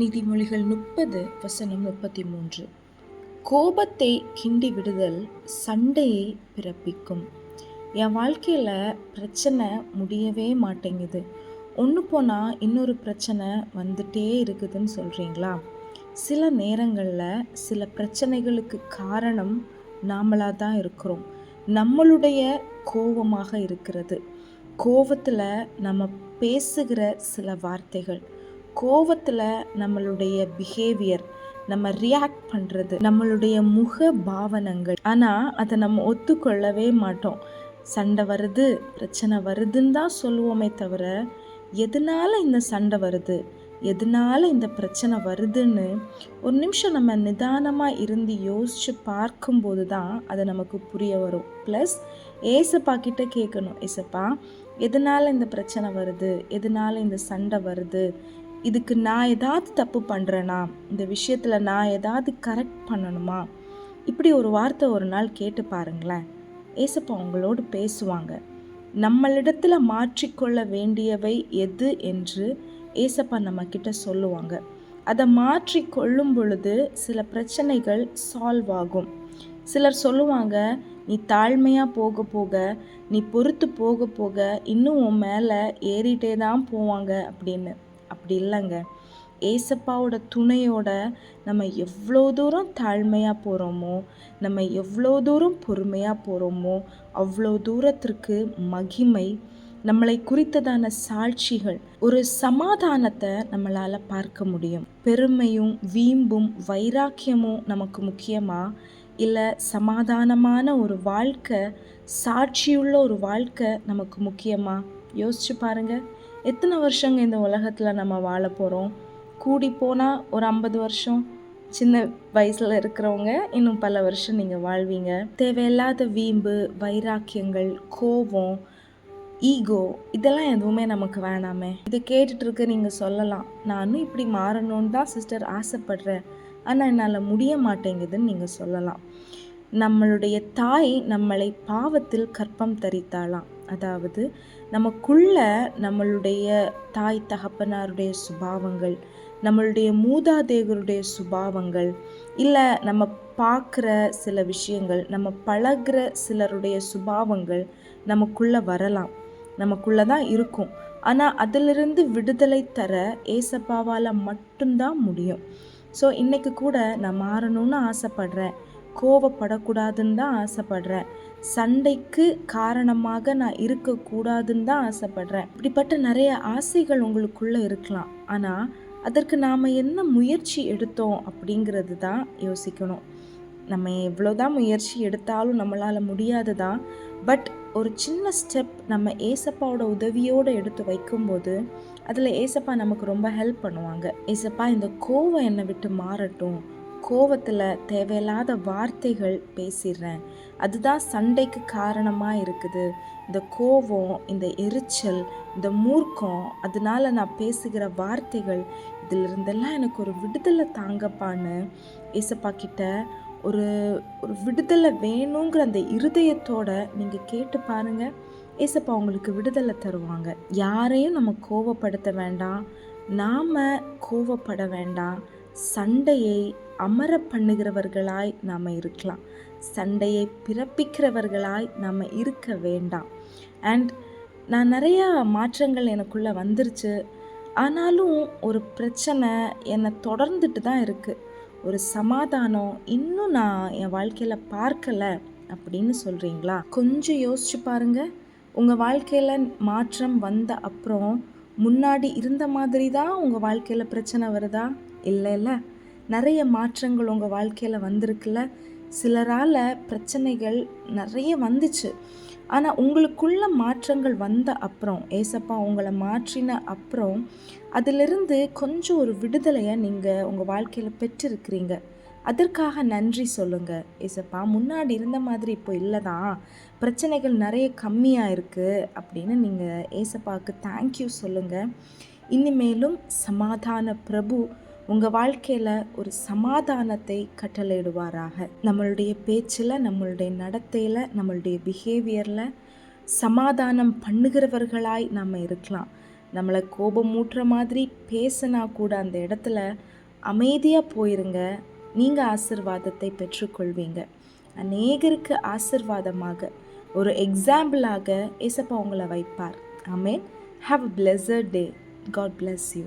நீதிமொழிகள் முப்பது வசனம் முப்பத்தி மூன்று கோபத்தை கிண்டி விடுதல் சண்டையை பிறப்பிக்கும். என் வாழ்க்கையில் பிரச்சனை முடியவே மாட்டேங்குது. ஒன்று போனால் இன்னொரு பிரச்சனை வந்துட்டே இருக்குதுன்னு சொல்கிறீங்களா சில நேரங்களில் சில பிரச்சனைகளுக்கு காரணம் நாமளாக தான் இருக்கிறோம். நம்மளுடைய கோபமாக இருக்கிறது. கோபத்தில் நம்ம பேசுகிற சில வார்த்தைகள் கோவத்தில் நம்மளுடைய பிஹேவியர் நம்ம ரியாக்ட் பண்ணுறது நம்மளுடைய முக பாவனங்கள். ஆனால் அதை நம்ம ஒத்துக்கொள்ளவே மாட்டோம். சண்டை வருது பிரச்சனை வருதுன்னு தான் சொல்லுவோமே தவிர எதனால் இந்த சண்டை வருது எதனால இந்த பிரச்சனை வருதுன்னு ஒரு நிமிஷம் நம்ம நிதானமாக இருந்து யோசித்து பார்க்கும்போது தான் அது நமக்கு புரிய வரும். ப்ளஸ் ஏசப்பா கிட்ட கேட்கணும் ஏசப்பா எதனால் இந்த பிரச்சனை வருது எதனால் இந்த சண்டை வருது இதுக்கு நான் ஏதாவது தப்பு பண்ணுறேனா இந்த விஷயத்தில் நான் ஏதாவது கரெக்ட் பண்ணணுமா? இப்படி ஒரு வார்த்தை ஒரு நாள் கேட்டு பாருங்களேன். ஏசப்பா உங்களோடு பேசுவாங்க. நம்மளிடத்தில் மாற்றிக்கொள்ள வேண்டியவை எது என்று ஏசப்பா நம்மக்கிட்ட சொல்லுவாங்க. அதை மாற்றி கொள்ளும் பொழுது சில பிரச்சனைகள் சால்வ் ஆகும். சிலர் சொல்லுவாங்க நீ தாழ்மையாக போக போக நீ பொறுத்து போக போக இன்னும் உன் மேலே ஏறிட்டே தான் போவாங்க அப்படின்னு. அப்படி இல்லைங்க. ஏசப்பாவோட துணையோட நம்ம எவ்வளோ தூரம் தாழ்மையாக போகிறோமோ நம்ம எவ்வளோ தூரம் பொறுமையாக போகிறோமோ அவ்வளோ தூரத்திற்கு மகிமை நம்மளை குறித்ததான சாட்சிகள் ஒரு சமாதானத்தை நம்மளால் பார்க்க முடியும். பெருமையும் வீம்பும் வைராக்கியமும் நமக்கு முக்கியமா? இல்லை சமாதானமான ஒரு வாழ்க்கை சாட்சியுள்ள ஒரு வாழ்க்கை நமக்கு முக்கியமாக யோசிச்சு பாருங்க. எத்தனை வருஷங்க இந்த உலகத்தில் நம்ம வாழ போகிறோம் கூடி போனால் ஒரு ஐம்பது வருஷம். சின்ன வயசில் இருக்கிறவங்க இன்னும் பல வருஷம் நீங்கள் வாழ்வீங்க. தேவையில்லாத வீம்பு வைராக்கியங்கள் கோபம் ஈகோ இதெல்லாம் எதுவுமே நமக்கு வேணாமே. இதை கேட்டுட்ருக்க நீங்கள் சொல்லலாம். நானும் இப்படி மாறணும்னு தான் சிஸ்டர் ஆசைப்படுறேன். ஆனால் என்னால் முடிய மாட்டேங்குதுன்னு நீங்கள் சொல்லலாம். நம்மளுடைய தாய் நம்மளை பாவத்தில் கற்பம் தரித்தாளாம். அதாவது நமக்குள்ள நம்மளுடைய தாய் தகப்பனாருடைய சுபாவங்கள் நம்மளுடைய மூதாதேவருடைய சுபாவங்கள் இல்லை நம்ம பார்க்குற சில விஷயங்கள் நம்ம பழகிற சிலருடைய சுபாவங்கள் நமக்குள்ளே வரலாம். நமக்குள்ளே தான் இருக்கும். ஆனால் அதிலிருந்து விடுதலை தர ஏசப்பாவால் மட்டும்தான் முடியும். ஸோ இன்றைக்கு கூட நான் மாறணும்னு ஆசைப்பட்றேன். கோவப்படக்கூடாதுன்னு தான் ஆசைப்படுறேன். சண்டைக்கு காரணமாக நான் இருக்கக்கூடாதுன்னு தான் ஆசைப்படுறேன். இப்படிப்பட்ட நிறைய ஆசைகள் உங்களுக்குள்ளே இருக்கலாம். ஆனால் அதற்கு நாம் என்ன முயற்சி எடுத்தோம் அப்படிங்கிறது தான் யோசிக்கணும். நம்ம எவ்வளோதான் முயற்சி எடுத்தாலும் நம்மளால் முடியாது தான். பட் ஒரு சின்ன ஸ்டெப் நம்ம ஏசப்பாவோட உதவியோடு எடுத்து வைக்கும்போது அதில் ஏசப்பா நமக்கு ரொம்ப ஹெல்ப் பண்ணுவாங்க. ஏசப்பா இந்த கோவம் என்னை விட்டு மாறட்டும். கோவத்தில் தேவையில்லாத வார்த்தைகள் பேசிடுறேன். அதுதான் சண்டைக்கு காரணமாக இருக்குது. இந்த கோவம் இந்த எரிச்சல் இந்த மூர்க்கம் அதனால நான் பேசுகிற வார்த்தைகள் இதிலிருந்தெல்லாம் எனக்கு ஒரு விடுதலை தாங்கப்பான்னு ஏசப்பா கிட்ட ஒரு ஒரு விடுதலை வேணுங்கிற அந்த இருதயத்தோட நீங்கள் கேட்டு பாருங்கள் ஏசப்பா உங்களுக்கு விடுதலை தருவாங்க. யாரையும் நம்ம கோவப்படுத்த வேண்டாம். நாம் கோவப்பட வேண்டாம். சண்டையை அமர பண்ணுகிறவர்களாய் நாம் இருக்கலாம். சண்டையை பிறப்பிக்கிறவர்களாய் நாம் இருக்க வேண்டாம். அண்ட் நான் நிறையா மாற்றங்கள் எனக்குள்ளே வந்துருச்சு. ஆனாலும் ஒரு பிரச்சனை என்னை தொடர்ந்துட்டு தான் இருக்குது ஒரு சமாதானம் இன்னும் நான் என் வாழ்க்கையில் பார்க்கலை அப்படின்னு சொல்கிறீங்களா கொஞ்சம் யோசிச்சு பாருங்க. உங்கள் வாழ்க்கையில் மாற்றம் வந்த அப்புறம் முன்னாடி இருந்த மாதிரி தான் உங்கள் வாழ்க்கையில் பிரச்சனை வருதா? இல்லை இல்லை. நிறைய மாற்றங்கள் உங்கள் வாழ்க்கையில் வந்திருக்குல்ல? சிலரால் பிரச்சனைகள் நிறைய வந்துச்சு. ஆனால் உங்களுக்குள்ள மாற்றங்கள் வந்த அப்புறம் ஏசப்பா உங்களை மாற்றின அப்புறம் அதிலிருந்து கொஞ்சம் ஒரு விடுதலையை நீங்கள் உங்கள் வாழ்க்கையில் பெற்றிருக்கிறீங்க. அதற்காக நன்றி சொல்லுங்கள் ஏசப்பா. முன்னாடி இருந்த மாதிரி இப்போ இல்லை தான். பிரச்சனைகள் நிறைய கம்மியாக இருக்குது அப்படின்னு நீங்கள் ஏசப்பாவுக்கு தேங்க்யூ சொல்லுங்கள் இனிமேலும் சமாதான பிரபு உங்கள் வாழ்க்கையில் ஒரு சமாதானத்தை கட்டளையிடுவாராக. நம்மளுடைய பேச்சில் நம்மளுடைய நடத்தையில் நம்மளுடைய பிஹேவியரில் சமாதானம் பண்ணுகிறவர்களாய் நம்ம இருக்கலாம். நம்மளை கோபம் மூட்டுற மாதிரி பேசினா கூட அந்த இடத்துல அமைதியாக போயிருங்க. நீங்கள் ஆசிர்வாதத்தை பெற்றுக்கொள்வீங்க. அநேகருக்கு ஆசிர்வாதமாக. ஒரு எக்ஸாம்பிளாக இசப்பா உங்களை வைப்பார். Amen have a pleasure day God bless you